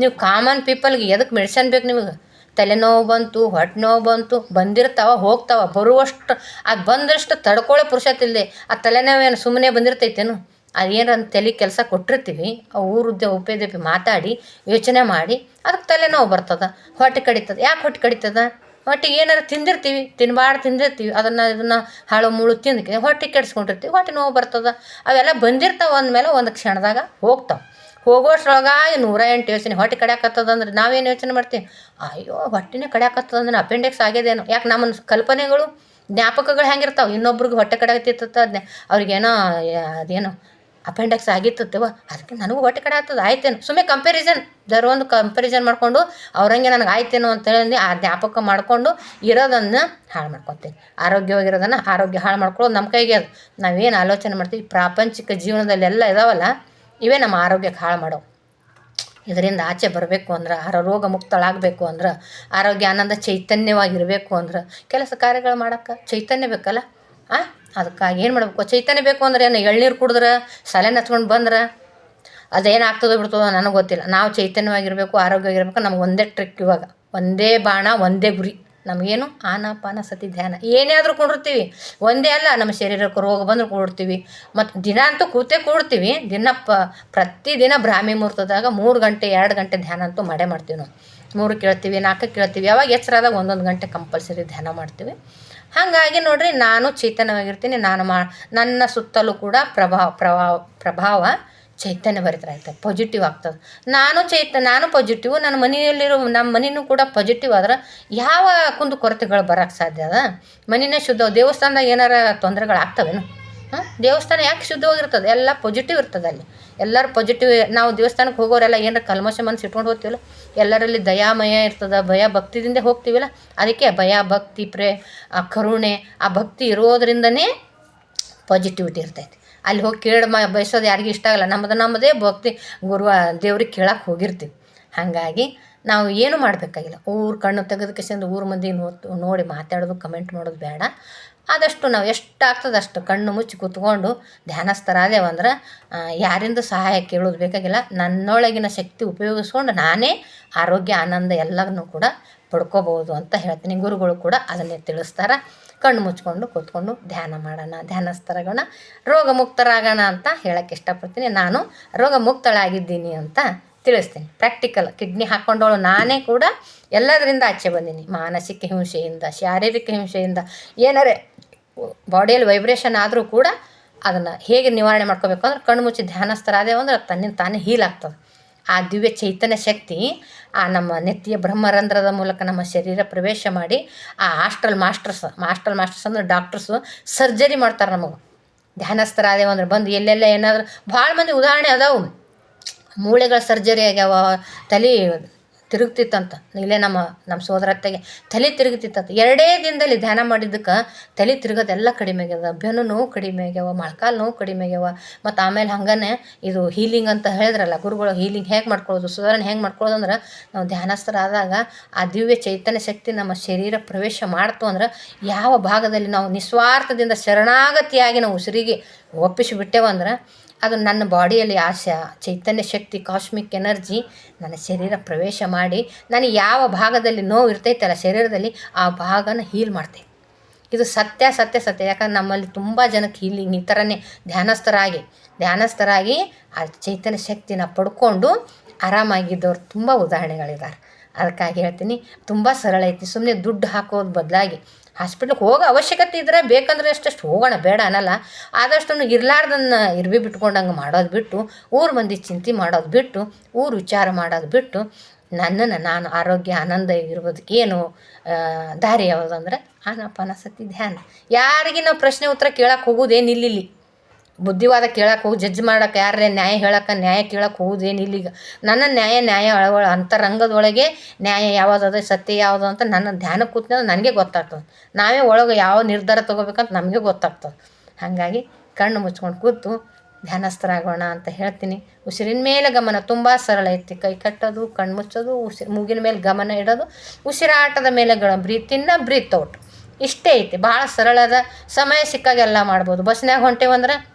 ನೀವು ಕಾಮನ್ ಪೀಪಲ್ಗೆ ಎದಕ್ಕೆ ಮೆಡಿಸನ್ ಬೇಕು ನಿಮಗೆ? ತಲೆನೋವು ಬಂತು, ಹೊಟ್ಟೆ ನೋವು ಬಂತು, ಬಂದಿರ್ತಾವ, ಹೋಗ್ತಾವ, ಬರುವಷ್ಟು ಅದು ಬಂದಷ್ಟು ತಡ್ಕೊಳ್ಳೋ ಪುರುಷತ್ತಿಲ್ಲದೆ ಆ ತಲೆನೋವೇನು ಸುಮ್ಮನೆ ಬಂದಿರ್ತೈತೇನು? ಅದೇನಾರ ತಲೆ ಕೆಲಸ ಕೊಟ್ಟಿರ್ತೀವಿ, ಆ ಊರುದ್ದೆ ಉಪೇದಪಿ ಮಾತಾಡಿ, ಯೋಚನೆ ಮಾಡಿ, ಅದಕ್ಕೆ ತಲೆನೋವು ಬರ್ತದ. ಹೊಟ್ಟೆ ಕಡಿತದ. ಯಾಕೆ ಹೊಟ್ಟೆ ಕಡಿತದ? ಹೊಟ್ಟೆಗೆ ಏನಾರ ತಿಂದಿರ್ತೀವಿ, ತಿನ್ಬಾರ್ದು ತಿಂದಿರ್ತೀವಿ, ಅದನ್ನು, ಇದನ್ನು ಹಾಳು ಮುಳು ತಿಂದಕ್ಕೆ ಹೊಟ್ಟೆ ಕೆಡ್ಸ್ಕೊಂಡಿರ್ತೀವಿ, ಹೊಟ್ಟೆ ನೋವು ಬರ್ತದ. ಅವೆಲ್ಲ ಬಂದಿರ್ತಾವೆ ಅಂದಮೇಲೆ ಒಂದು ಕ್ಷಣದಾಗ ಹೋಗ್ತಾವೆ. ಹೋಗೋಷ್ರೊಳಗೆ ನೂರ ಎಂಟು ಯೋಚನೆ, ಹೊಟ್ಟೆ ಕಡ್ಯಾಕತ್ತದ ಅಂದ್ರೆ ನಾವೇನು ಯೋಚನೆ ಮಾಡ್ತೀವಿ? ಅಯ್ಯೋ, ಹೊಟ್ಟೆನೇ ಕಡ್ಯಾಕತ್ತದ ಅಂದ್ರೆ ಅಪೆಂಡಿಕ್ಸ್ ಆಗ್ಯದೇನು ಯಾಕೆ ನಮ್ಮ ಕಲ್ಪನೆಗಳು, ಜ್ಞಾಪಕಗಳು ಹೆಂಗಿರ್ತಾವೆ ಇನ್ನೊಬ್ರಿಗೆ ಹೊಟ್ಟೆ ಕಡ್ಯಾಕತ್ತಿತ್ತ ಅದನ್ನೇ ಅವ್ರಿಗೇನೋ ಅದೇನೋ ಅಪೆಂಡಿಕ್ಸ್ ಆಗಿತ್ತವ ಅದಕ್ಕೆ ನನಗೂ ಹೊಟ್ಟೆ ಕಡೆ ಆಗ್ತದೆ, ಆಯ್ತೇನು. ಸುಮ್ಮನೆ ಕಂಪ್ಯಾರಿಸನ್ ಜರ ಒಂದು ಕಂಪ್ಯಾರಿಸನ್ ಮಾಡಿಕೊಂಡು, ಅವ್ರಂಗೆ ನನಗೆ ಆಯ್ತೇನೋ ಅಂತೇಳಿ ಆ ಜ್ಞಾಪಕ ಮಾಡಿಕೊಂಡು ಇರೋದನ್ನು ಹಾಳು ಮಾಡ್ಕೊತೀನಿ. ಆರೋಗ್ಯವಾಗಿರೋದನ್ನು ಆರೋಗ್ಯ ಹಾಳು ಮಾಡ್ಕೊಳ್ಳೋದು ನಮ್ಮ ಕೈಗೆ ಅದು. ನಾವೇನು ಆಲೋಚನೆ ಮಾಡ್ತೀವಿ, ಪ್ರಾಪಂಚಿಕ ಜೀವನದಲ್ಲಿ ಎಲ್ಲ ಇದಾವಲ್ಲ, ಇವೇ ನಮ್ಮ ಆರೋಗ್ಯಕ್ಕೆ ಹಾಳು ಮಾಡೋವು. ಇದರಿಂದ ಆಚೆ ಬರಬೇಕು ಅಂದ್ರೆ ಆರ ರೋಗ ಮುಕ್ತಳಾಗಬೇಕು ಅಂದ್ರೆ, ಆರೋಗ್ಯ ಆನಂದ ಚೈತನ್ಯವಾಗಿರಬೇಕು ಅಂದ್ರೆ, ಕೆಲಸ ಕಾರ್ಯಗಳು ಮಾಡೋಕ್ಕೆ ಚೈತನ್ಯ ಬೇಕಲ್ಲ, ಆ? ಅದಕ್ಕಾಗಿ ಏನು ಮಾಡಬೇಕು? ಚೈತನ್ಯ ಬೇಕು ಅಂದ್ರೆ ಏನು? ಎಳ್ನೀರು ಕುಡಿದ್ರೆ, ಸಲೆನ ಹಚ್ಕೊಂಡು ಬಂದ್ರೆ ಅದೇನು ಆಗ್ತದೋ ಬಿಡ್ತದೋ ನನಗೆ ಗೊತ್ತಿಲ್ಲ. ನಾವು ಚೈತನ್ಯವಾಗಿರಬೇಕು, ಆರೋಗ್ಯವಾಗಿರ್ಬೇಕು, ನಮ್ಗೆ ಒಂದೇ ಟ್ರಿಕ್ ಇವಾಗ. ಒಂದೇ ಬಾಣ, ಒಂದೇ ಗುರಿ. ನಮಗೇನು? ಆನಾಪಾನ ಸತಿ ಧ್ಯಾನ. ಏನೇ ಆದರೂ ಕೂಡಿರ್ತೀವಿ. ಒಂದೇ ಅಲ್ಲ, ನಮ್ಮ ಶರೀರಕ್ಕೆ ರೋಗ ಬಂದರೂ ಕೂಡಿರ್ತೀವಿ. ಮತ್ತು ದಿನ ಅಂತೂ ಕೂತೇ ಕೂಡ್ತೀವಿ. ದಿನ ಪ, ಪ್ರತಿದಿನ ಬ್ರಾಹ್ಮಿ ಮುಹೂರ್ತದಾಗ ಮೂರು ಗಂಟೆ, ಎರಡು ಗಂಟೆ ಧ್ಯಾನ ಅಂತೂ ಮಾಡೇ ಮಾಡ್ತೀವಿ ನಾವು. ಮೂರು ಕೇಳ್ತೀವಿ, ನಾಲ್ಕು ಕೇಳ್ತೀವಿ. ಯಾವಾಗ ಎಚ್ಚರಾದಾಗ ಒಂದೊಂದು ಗಂಟೆ ಕಂಪಲ್ಸರಿ ಧ್ಯಾನ ಮಾಡ್ತೀವಿ. ಹಾಗಾಗಿ ನೋಡ್ರಿ ನಾನು ಚೈತನ್ಯವಾಗಿರ್ತೀನಿ, ನಾನು ಮಾ, ನನ್ನ ಸುತ್ತಲೂ ಕೂಡ ಪ್ರಭಾವ ಪ್ರಭಾವ ಪ್ರಭಾವ ಚೈತನ್ಯ ಭರಿತರಾಗ್ತದೆ ಪಾಸಿಟಿವ್ ಆಗ್ತದೆ. ನಾನು ಚೈತ, ನಾನು ಪಾಸಿಟಿವ್ ನನ್ನ ಮನೆಯಲ್ಲಿರೋ, ನಮ್ಮ ಮನೆಯೂ ಕೂಡ ಪಾಸಿಟಿವ್ ಆದ್ರೆ ಯಾವ ಕುಂದು ಕೊರತೆಗಳು ಬರೋಕ್ಕೆ ಸಾಧ್ಯ ಅದ? ಮನೆಯೇ ಶುದ್ಧ, ದೇವಸ್ಥಾನದಾಗ ಏನಾರ ತೊಂದರೆಗಳು ಆಗ್ತವೇನು ದೇವಸ್ಥಾನ ಯಾಕೆ ಶುದ್ಧವಾಗಿರ್ತದೆ? ಎಲ್ಲ ಪಾಸಿಟಿವ್ ಇರ್ತದೆ ಅಲ್ಲಿ. ಎಲ್ಲರೂ ಪಾಸಿಟಿವ್ ನಾವು ದೇವಸ್ಥಾನಕ್ಕೆ ಹೋಗೋರೆಲ್ಲ ಏನಾರ ಕಲ್ಮಶ ಮನಸ್ಸು ಇಟ್ಕೊಂಡು ಹೋಗ್ತೀವಲ್ಲ? ಎಲ್ಲರಲ್ಲಿ ದಯಾಮಯ ಇರ್ತದೆ, ಭಯ ಭಕ್ತಿದಿಂದ ಹೋಗ್ತೀವಲ್ಲ? ಅದಕ್ಕೆ ಭಯ, ಭಕ್ತಿ, ಪ್ರೇ, ಆ ಕರುಣೆ, ಆ ಭಕ್ತಿ ಇರೋದ್ರಿಂದನೇ ಪಾಸಿಟಿವಿಟಿ ಇರ್ತೈತಿ. ಅಲ್ಲಿ ಹೋಗಿ ಕೇಳಿ ಮ, ಬಯಸೋದು ಯಾರಿಗೂ ಇಷ್ಟ ಆಗಲ್ಲ. ನಮ್ಮದು ನಮ್ಮದೇ ಭಕ್ತಿ. ಗುರುವ ದೇವ್ರಿಗೆ ಕೇಳಕ್ಕೆ ಹೋಗಿರ್ತೀವಿ. ಹಾಗಾಗಿ ನಾವು ಏನು ಮಾಡಬೇಕಾಗಿಲ್ಲ. ಊರು ಕಣ್ಣು ತೆಗೆದಕ್ಕೆ ಕಿಸಿಂದ ಊರು ಮಂದಿ ನೋಡ್ ಮಾತಾಡೋದು ಕಮೆಂಟ್ ಮಾಡೋದು ಬೇಡ. ಆದಷ್ಟು ನಾವು ಎಷ್ಟು ಆಗ್ತದೆ ಅಷ್ಟು ಕಣ್ಣು ಮುಚ್ಚಿ ಕೂತ್ಕೊಂಡು ಧ್ಯಾನಸ್ಥರಾದೇವಂದ್ರೆ ಯಾರಿಂದ ಸಹಾಯ ಕೇಳೋದು ಬೇಕಾಗಿಲ್ಲ. ನನ್ನೊಳಗಿನ ಶಕ್ತಿ ಉಪಯೋಗಿಸ್ಕೊಂಡು ನಾನೇ ಆರೋಗ್ಯ, ಆನಂದ ಎಲ್ಲನೂ ಕೂಡ ಪಡ್ಕೋಬೋದು ಅಂತ ಹೇಳ್ತೀನಿ. ಗುರುಗಳು ಕೂಡ ಅದನ್ನೇ ತಿಳಿಸ್ತಾರೆ. ಕಣ್ಣು ಮುಚ್ಕೊಂಡು ಕೂತ್ಕೊಂಡು ಧ್ಯಾನ ಮಾಡೋಣ, ಧ್ಯಾನಸ್ಥರಾಗೋಣ. ರೋಗ ಮುಕ್ತರಾಗೋಣ ಅಂತ ಹೇಳಕ್ಕೆ ಇಷ್ಟಪಡ್ತೀನಿ. ನಾನು ರೋಗ ಮುಕ್ತಳಾಗಿದ್ದೀನಿ ಅಂತ ತಿಳಿಸ್ತೀನಿ. ಪ್ರಾಕ್ಟಿಕಲ್ ಕಿಡ್ನಿ ಹಾಕ್ಕೊಂಡವಳು ನಾನೇ ಕೂಡ ಎಲ್ಲದರಿಂದ ಆಚೆ ಬಂದೀನಿ. ಮಾನಸಿಕ ಹಿಂಸೆಯಿಂದ, ಶಾರೀರಿಕ ಹಿಂಸೆಯಿಂದ, ಏನಾರೇ ಬಾಡಿಯಲ್ಲಿ ವೈಬ್ರೇಷನ್ ಆದರೂ ಕೂಡ ಅದನ್ನು ಹೇಗೆ ನಿವಾರಣೆ ಮಾಡ್ಕೋಬೇಕು ಅಂದ್ರೆ ಕಣ್ಣು ಮುಚ್ಚಿ ಧ್ಯಾನಸ್ಥರಾದೇವು ಅಂದ್ರೆ ತನ್ನಿಂದ ತಾನೇ ಹೀಲ್ ಆಗ್ತದೆ. ಆ ದಿವ್ಯ ಚೈತನ್ಯ ಶಕ್ತಿ, ಆ ನಮ್ಮ ನೆತ್ತಿಯ ಬ್ರಹ್ಮರಂಧ್ರದ ಮೂಲಕ ನಮ್ಮ ಶರೀರ ಪ್ರವೇಶ ಮಾಡಿ ಆ ಆಸ್ಟ್ರಲ್ ಮಾಸ್ಟರ್ಸ್ ಹಾಸ್ಟೆಲ್ ಮಾಸ್ಟರ್ಸ್ ಅಂದ್ರೆ ಡಾಕ್ಟರ್ಸು ಸರ್ಜರಿ ಮಾಡ್ತಾರೆ ನಮಗೆ. ಧ್ಯಾನಸ್ಥರಾದೇವು ಅಂದ್ರೆ ಬಂದು ಎಲ್ಲೆಲ್ಲ ಏನಾದರೂ ಭಾಳ ಮಂದಿ ಉದಾಹರಣೆ ಅದಾವು. ಮೂಳೆಗಳ ಸರ್ಜರಿ ಆಗ್ಯಾವ, ತಲೆ ತಿರುಗ್ತಿತ್ತಂತ. ಇಲ್ಲೇ ನಮ್ಮ ನಮ್ಮ ಸೋದರತ್ತೆಗೆ ತಲೆ ತಿರುಗ್ತಿತ್ತಂತ. ಎರಡೇ ದಿನದಲ್ಲಿ ಧ್ಯಾನ ಮಾಡಿದ್ದಕ್ಕೆ ತಲೆ ತಿರುಗೋದೆಲ್ಲ ಕಡಿಮೆ ಆಗ್ಯದ ಬೆನ್ನು ನೋವು ಕಡಿಮೆ ಆಗ್ಯಾವ, ಮೊಳ್ಕಾಲು ನೋವು ಕಡಿಮೆ ಆಗ್ಯಾವ. ಮತ್ತು ಆಮೇಲೆ ಹಂಗೇ ಇದು ಹೀಲಿಂಗ್ ಅಂತ ಹೇಳಿದ್ರಲ್ಲ, ಗುರುಗಳು ಹೀಲಿಂಗ್ ಹೇಗೆ ಮಾಡ್ಕೊಳ್ಳೋದು ಸುಧಾರಣೆ ಹೆಂಗೆ ಮಾಡ್ಕೊಳ್ಳೋದು ಅಂದ್ರೆ ನಾವು ಧ್ಯಾನಸ್ಥರಾದಾಗ ಆ ದಿವ್ಯ ಚೈತನ್ಯ ಶಕ್ತಿ ನಮ್ಮ ಶರೀರ ಪ್ರವೇಶ ಮಾಡ್ತು ಅಂದ್ರೆ ಯಾವ ಭಾಗದಲ್ಲಿ ನಾವು ನಿಸ್ವಾರ್ಥದಿಂದ ಶರಣಾಗತಿಯಾಗಿ ನಾವು ಉಸಿರಿಗೆ ಒಪ್ಪಿಸಿಬಿಟ್ಟೇವಂದ್ರೆ ಅದು ನನ್ನ ಬಾಡಿಯಲ್ಲಿ ಆಶಾ ಚೈತನ್ಯ ಶಕ್ತಿ ಕಾಸ್ಮಿಕ್ ಎನರ್ಜಿ ನನ್ನ ಶರೀರ ಪ್ರವೇಶ ಮಾಡಿ ನನಗೆ ಯಾವ ಭಾಗದಲ್ಲಿ ನೋವು ಇರ್ತೈತಲ್ಲ ಶರೀರದಲ್ಲಿ, ಆ ಭಾಗನ ಹೀಲ್ ಮಾಡ್ತೈತೆ ಇದು ಸತ್ಯ ಸತ್ಯ ಸತ್ಯ. ಯಾಕಂದ್ರೆ ನಮ್ಮಲ್ಲಿ ತುಂಬ ಜನಕ್ಕೆ ಹೀಲಿಂಗ್ ಈ ಥರನೇ ಧ್ಯಾನಸ್ಥರಾಗಿ ಧ್ಯಾನಸ್ಥರಾಗಿ ಆ ಚೈತನ್ಯ ಶಕ್ತಿನ ಪಡ್ಕೊಂಡು ಆರಾಮಾಗಿದ್ದವ್ರು ತುಂಬ ಉದಾಹರಣೆಗಳಿದ್ದಾರೆ ಅದಕ್ಕಾಗಿ ಹೇಳ್ತೀನಿ, ತುಂಬ ಸರಳ ಐತಿ. ಸುಮ್ಮನೆ ದುಡ್ಡು ಹಾಕೋದು ಬದಲಾಗಿ ಹಾಸ್ಪಿಟ್ಲಿಗೆ ಹೋಗೋ ಅವಶ್ಯಕತೆ ಇದ್ದರೆ ಬೇಕಂದ್ರೆ ಅಷ್ಟಷ್ಟು ಹೋಗೋಣ, ಬೇಡ ಅನ್ನಲ್ಲ. ಆದಷ್ಟು ಇರಲಾರ್ದನ್ನ ಇರ್ವಿ ಬಿಟ್ಕೊಂಡಂಗೆ ಮಾಡೋದು ಬಿಟ್ಟು, ಊರು ಮಂದಿ ಚಿಂತೆ ಮಾಡೋದು ಬಿಟ್ಟು, ಊರು ವಿಚಾರ ಮಾಡೋದು ಬಿಟ್ಟು, ನನ್ನನ್ನು ನಾನು ಆರೋಗ್ಯ, ಆನಂದ ಇರೋದಕ್ಕೆ ಏನು ದಾರಿ ಯಾವುದಂದ್ರೆ ಆನಾಪಾನ ಸತಿ ಧ್ಯಾನ. ಯಾರಿಗೆ ಪ್ರಶ್ನೆ ಉತ್ತರ ಕೇಳಕ್ಕೆ ಹೋಗೋದೇನು ಇಲ್ಲಿ ಬುದ್ಧಿವಾದ ಕೇಳಕ್ಕೆ ಹೋಗಿ ಜಡ್ಜ್ ಮಾಡಕ್ಕೆ ಯಾರೇ ನ್ಯಾಯ ಹೇಳಕ್ಕೆ ನ್ಯಾಯ ಕೇಳಕ್ಕೆ ಹೋಗುದೇನು ಇಲ್ಲಿಗ ನನ್ನ ನ್ಯಾಯ ನ್ಯಾಯ ಒಳ ಅಂತರಂಗದೊಳಗೆ ನ್ಯಾಯ ಯಾವುದದ, ಸತ್ಯ ಯಾವುದು ಅಂತ ನನ್ನ ಧ್ಯಾನಕ್ಕೆ ಕೂತ್ನೋದು ನನಗೆ ಗೊತ್ತಾಗ್ತದೆ. ನಾವೇ ಒಳಗೆ ಯಾವ ನಿರ್ಧಾರ ತೊಗೋಬೇಕಂತ ನಮಗೆ ಗೊತ್ತಾಗ್ತದೆ. ಹಾಗಾಗಿ ಕಣ್ಣು ಮುಚ್ಕೊಂಡು ಕೂತು ಧ್ಯಾನಸ್ಥರಾಗೋಣ ಅಂತ ಹೇಳ್ತೀನಿ. ಉಸಿರಿನ ಮೇಲೆ ಗಮನ ತುಂಬ ಸರಳ ಐತಿ. ಕೈ ಕಟ್ಟೋದು, ಕಣ್ಣು ಮುಚ್ಚೋದು, ಉಸಿರು ಮೂಗಿನ ಮೇಲೆ ಗಮನ ಇಡೋದು, ಉಸಿರಾಟದ ಮೇಲೆ ಗಣ ಇನ್ನ ಬ್ರೀತ್ ಔಟ್ ಇಷ್ಟೇ ಐತಿ. ಭಾಳ ಸರಳದ ಸಮಯ ಸಿಕ್ಕಾಗೆಲ್ಲ ಮಾಡ್ಬೋದು. ಬಸ್ನಾಗ ಹೊಂಟೇವಂದ್ರೆ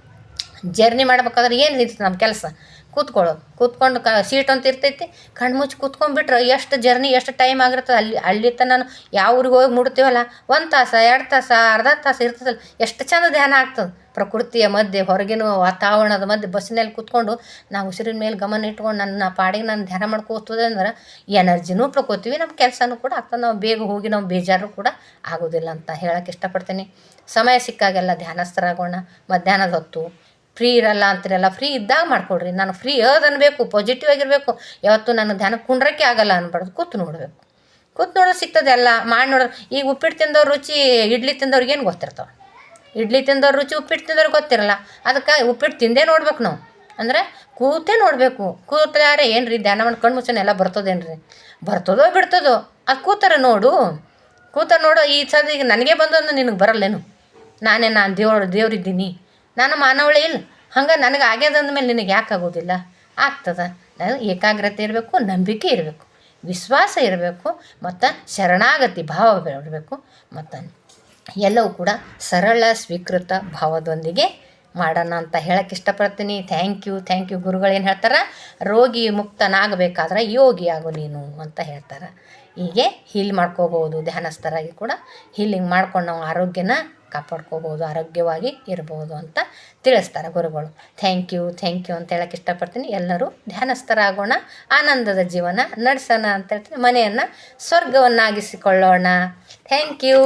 ಜರ್ನಿ ಮಾಡ್ಬೇಕಾದ್ರೆ ಏನು ನಿಂತು ನಮ್ಮ ಕೆಲಸ? ಕೂತ್ಕೊಳ್ಳೋದು. ಕೂತ್ಕೊಂಡು ಕ ಸೀಟ್ ಅಂತ ಇರ್ತೈತಿ. ಕಣ್ಣು ಮುಚ್ಚಿ ಕೂತ್ಕೊಂಡ್ಬಿಟ್ರೆ ಎಷ್ಟು ಜರ್ನಿ, ಎಷ್ಟು ಟೈಮ್ ಆಗಿರ್ತದೆ ಅಲ್ಲಿ ಅಲ್ಲಿ ತನಕ ಯಾವ ಊರಿಗೆ ಹೋಗಿ ಮುಡ್ತೀವಲ್ಲ ಒಂದು ತಾಸು, ಎರಡು ತಾಸು, ಅರ್ಧ ತಾಸು ಇರ್ತದಲ್ಲ. ಎಷ್ಟು ಚಂದ ಧ್ಯಾನ ಆಗ್ತದೆ. ಪ್ರಕೃತಿಯ ಮಧ್ಯೆ, ಹೊರಗಿನ ವಾತಾವರಣದ ಮಧ್ಯೆ ಬಸ್ಸಿನಲ್ಲಿ ಕೂತ್ಕೊಂಡು ನಾವು ಉಸಿರಿನ ಮೇಲೆ ಗಮನ ಇಟ್ಕೊಂಡು ನನ್ನ ಪಾಡಿಗೆ ನಾನು ಧ್ಯಾನ ಮಾಡ್ಕೋತದೆ ಅಂದ್ರೆ ಎನರ್ಜಿನೂ ಪಡ್ಕೋತೀವಿ ನಮ್ಮ ಕೆಲಸನೂ ಕೂಡ ಆಗ್ತದೆ. ನಾವು ಬೇಗ ಹೋಗಿ ನಾವು ಬೇಜಾರು ಕೂಡ ಆಗೋದಿಲ್ಲ ಅಂತ ಹೇಳಕ್ಕೆ ಇಷ್ಟಪಡ್ತೀನಿ. ಸಮಯ ಸಿಕ್ಕಾಗೆಲ್ಲ ಧ್ಯಾನಸ್ಥರಾಗೋಣ. ಮಧ್ಯಾಹ್ನದ ಹೊತ್ತು ಫ್ರೀ ಇರಲ್ಲ ಅಂತಿರಲ್ಲ ಫ್ರೀ ಇದ್ದಾಗ ಮಾಡಿಕೊಡ್ರಿ. ನಾನು ಫ್ರೀ ಅದ್ ಅನ್ಬೇಕು ಪಾಸಿಟಿವ್ ಆಗಿರಬೇಕು. ಯಾವತ್ತು ನಾನು ಧ್ಯಾನ ಕುಂಡ್ರಕ್ಕೆ ಆಗಲ್ಲ ಅನ್ಬಾರ್ದು. ಕೂತು ನೋಡಬೇಕು. ಕೂತು ನೋಡೋದು ಸಿಗ್ತದೆ ಎಲ್ಲ ಮಾಡಿ ನೋಡೋದು ಈಗ ಉಪ್ಪಿಟ್ಟು ತಿಂದವ್ರು ರುಚಿ, ಇಡ್ಲಿ ತಿಂದವ್ರಿಗೆ ಏನು ಗೊತ್ತಿರ್ತಾವೆ? ಇಡ್ಲಿ ತಿಂದವ್ರ ರುಚಿ, ಉಪ್ಪಿಟ್ಟು ತಿಂದವ್ರಿಗೆ ಗೊತ್ತಿರಲ್ಲ. ಅದಕ್ಕೆ ಉಪ್ಪಿಟ್ಟು ತಿಂದೇ ನೋಡ್ಬೇಕು ನಾವು. ಅಂದರೆ ಕೂತೇ ನೋಡಬೇಕು. ಕೂತಾರೆ ಏನು ರೀ ಧ್ಯಾನ ಮಾಡಿ ಕಣ್ಣು ಮುಚ್ಚನೆ ಎಲ್ಲ ಬರ್ತದೇನು ರೀ ಬರ್ತದೋ ಬಿಡ್ತದೋ? ಅದು ಕೂತಾರ ನೋಡು. ಕೂತಾರ ನೋಡು, ಈ ಸದ ಈಗ ನನಗೆ ಬಂದು ನಿನಗೆ ಬರಲ್ಲೇನು? ನಾನೇ ನಾನು ದೇವ್ರ, ದೇವ್ರಿದ್ದೀನಿ. ನಾನು ಮಾನವಳೇ ಇಲ್ಲ. ಹಂಗೆ ನನಗೆ ಆಗ್ಯದ ಅಂದಮೇಲೆ ನಿನಗೆ ಯಾಕೆ ಆಗೋದಿಲ್ಲ? ಆಗ್ತದೆ. ನಾನು ಏಕಾಗ್ರತೆ ಇರಬೇಕು, ನಂಬಿಕೆ ಇರಬೇಕು, ವಿಶ್ವಾಸ ಇರಬೇಕು, ಮತ್ತು ಶರಣಾಗತಿ ಭಾವ ಇರಬೇಕು ಮತ್ತು ಎಲ್ಲವೂ ಕೂಡ ಸರಳ, ಸ್ವೀಕೃತ ಭಾವದೊಂದಿಗೆ ಮಾಡೋಣ ಅಂತ ಹೇಳಕ್ಕೆ ಇಷ್ಟಪಡ್ತೀನಿ. ಥ್ಯಾಂಕ್ ಯು ಥ್ಯಾಂಕ್ ಯು ಗುರುಗಳು ಏನು ಹೇಳ್ತಾರೆ? ರೋಗಿ ಮುಕ್ತನಾಗಬೇಕಾದ್ರೆ ಯೋಗಿ ಆಗು ನೀನು ಅಂತ ಹೇಳ್ತಾರೆ. ಹೀಗೆ ಹೀಲ್ ಮಾಡ್ಕೋಬೋದು. ಧ್ಯಾನಸ್ಥರಾಗಿ ಕೂಡ ಹೀಲಿಂಗ್ ಮಾಡ್ಕೊಂಡು ನಾವು ಆರೋಗ್ಯನ ಕಾಪಾಡ್ಕೋಬೋದು ಆರೋಗ್ಯವಾಗಿ ಇರ್ಬೋದು ಅಂತ ತಿಳಿಸ್ತಾರೆ ಗುರುಗಳು. ಥ್ಯಾಂಕ್ ಯು ಥ್ಯಾಂಕ್ ಯು ಅಂತ ಹೇಳಕ್ಕೆ ಇಷ್ಟಪಡ್ತೀನಿ. ಎಲ್ಲರೂ ಧ್ಯಾನಸ್ಥರಾಗೋಣ, ಆನಂದದ ಜೀವನ ನಡೆಸೋಣ ಅಂತ ಹೇಳ್ತೀನಿ. ಮನೆಯನ್ನು ಸ್ವರ್ಗವನ್ನಾಗಿಸಿಕೊಳ್ಳೋಣ. Thank you